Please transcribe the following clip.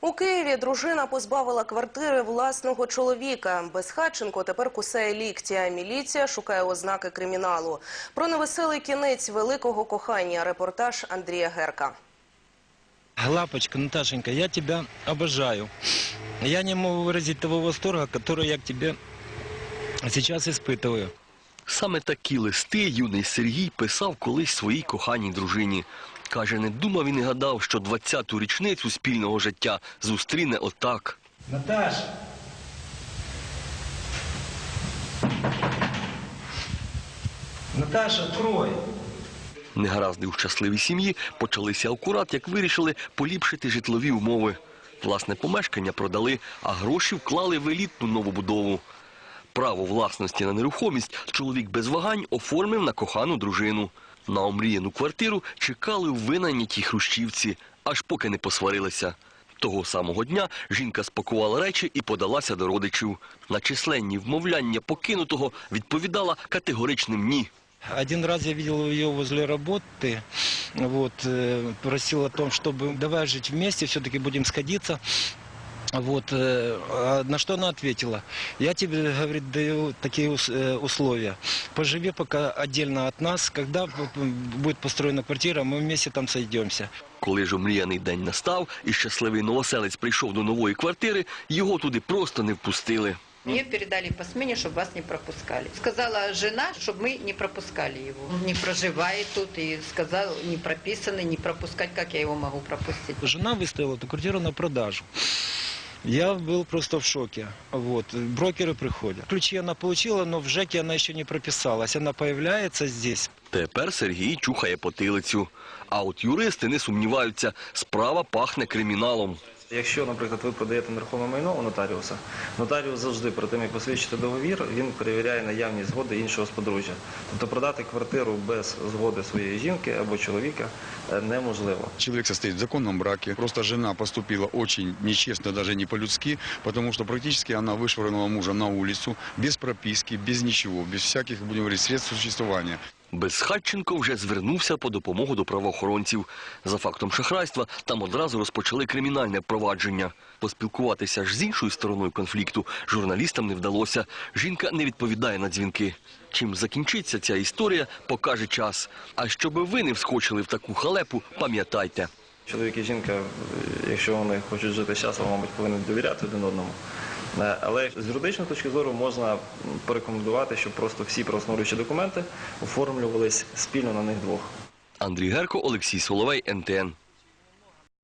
У Києві дружина позбавила квартири власного чоловіка. Безхатченко тепер кусає лікті, а міліція шукає ознаки криміналу. Про невеселий кінець великого кохання. Репортаж Андрія Герка. Лапочка, Наташенька, я тебя обожаю. Я не могу выразить того восторга, который я к тебе сейчас испытываю. Саме такі листи юний Сергій писав колись своїй коханій дружині. Каже, не думав і не гадав, що 20-ту річницю спільного життя зустріне отак. Наташа! Наташа, открой! Негаразди у щасливій сім'ї почалися акурат, як вирішили поліпшити житлові умови. Власне помешкання продали, а гроші вклали в елітну новобудову. Право власності на нерухомість чоловік без вагань оформив на кохану дружину. На омріяну квартиру чекали у винайнятій хрущівці, аж поки не посварилися. Того самого дня жінка спакувала речі і подалася до родичів. На численні вмовляння покинутого відповідала категоричним ні. Один раз я видел ее возле работы, вот, э, просил о том, чтобы давай жить вместе, все-таки будем сходиться. Вот, э, а на что она ответила? Я тебе, говорит, даю такие ус- э, условия. Поживи пока отдельно от нас, когда м, будет построена квартира, мы вместе там сойдемся. Коли ж омріяний день настав і щасливий новоселець прийшов до нової квартири, його туди просто не впустили. Мне передали по смене, чтобы вас не пропускали. Сказала жена, чтобы мы не пропускали его. Он не проживает тут и сказал, не прописанный, не пропускать, как я его могу пропустить. Жена выставила эту квартиру на продажу. Я был просто в шоке. Вот. Брокеры приходят. Ключи она получила, но в ЖЭКе она еще не прописалась. Она появляется здесь. Тепер Сергій чухає потилицю. А от юристи не сумніваються, справа пахне криміналом. Якщо, наприклад, ви продаєте нерухоме майно у нотаріуса, нотаріус завжди перед тим, як посвідчити договір, він перевіряє наявність згоди іншого сподружжя. Тобто продати квартиру без згоди своєї жінки або чоловіка е, неможливо. Человек состоит в законном браке. Просто жена поступила очень нечестно, даже не по-людски, потому что практически она вышвырнула мужа на улицу, без прописки, без ничего, без всяких, будем говорить, средств существования. Безхатченко вже звернувся по допомогу до правоохоронців. За фактом шахрайства там одразу розпочали кримінальне провадження. Поспілкуватися ж з іншою стороною конфлікту журналістам не вдалося. Жінка не відповідає на дзвінки. Чим закінчиться ця історія, покаже час. А щоби ви не вскочили в таку халепу, пам'ятайте. Чоловік і жінка, е, якщо вони хочуть жити щасливо, мабуть, повинні довіряти один одному. Е, Але з юридичної точки зору можна порекомендувати, щоб просто всі правоустановлюючі документи оформлювались спільно на них двох. Андрій Герко, Олексій Соловей, НТН.